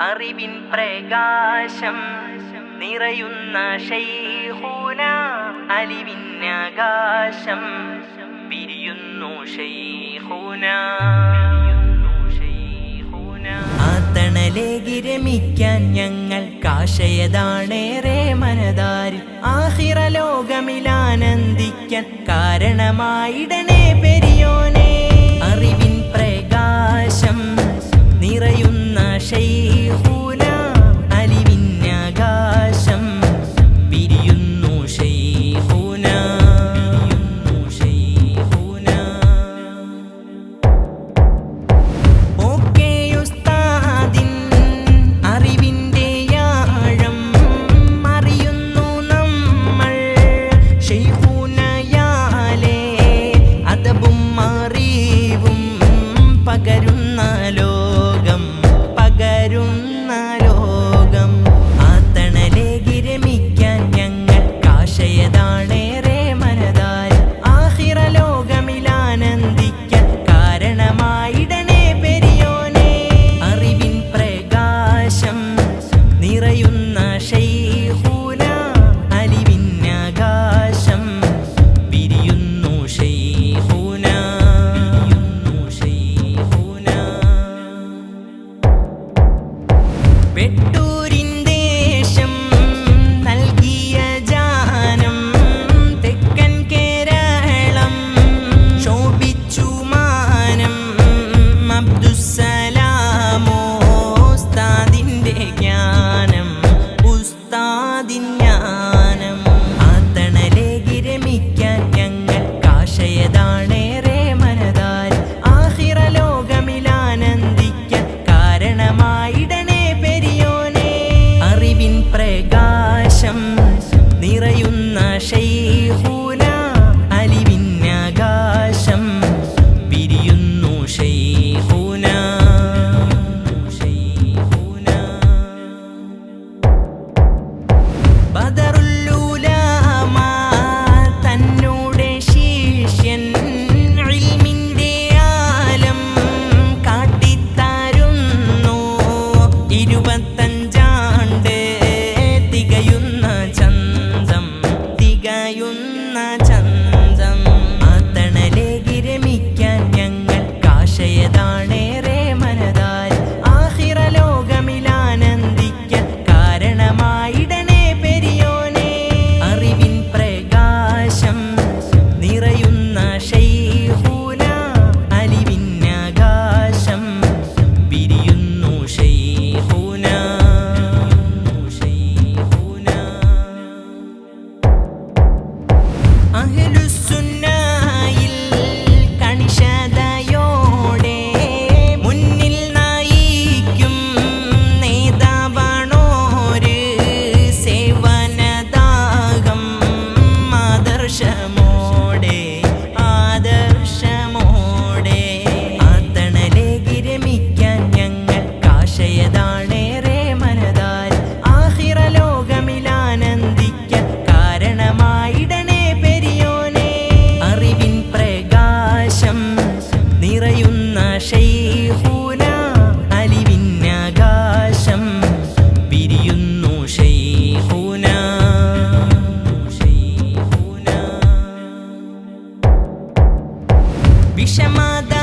അറിവിൻ പ്രകാശം നിറയുന്ന ഷൈഹൂന ആകാശം പിരിയുന്നു ഷൈഹൂന ിരമിക്കാൻ ഞങ്ങൾ കാശയതാണേറെ മനതാരി ആഹിറ ലോകമിലാനന്ദിക്കാൻ കാരണമായിടണേ പെരു పెట్టు ehlüs sünnet chamada.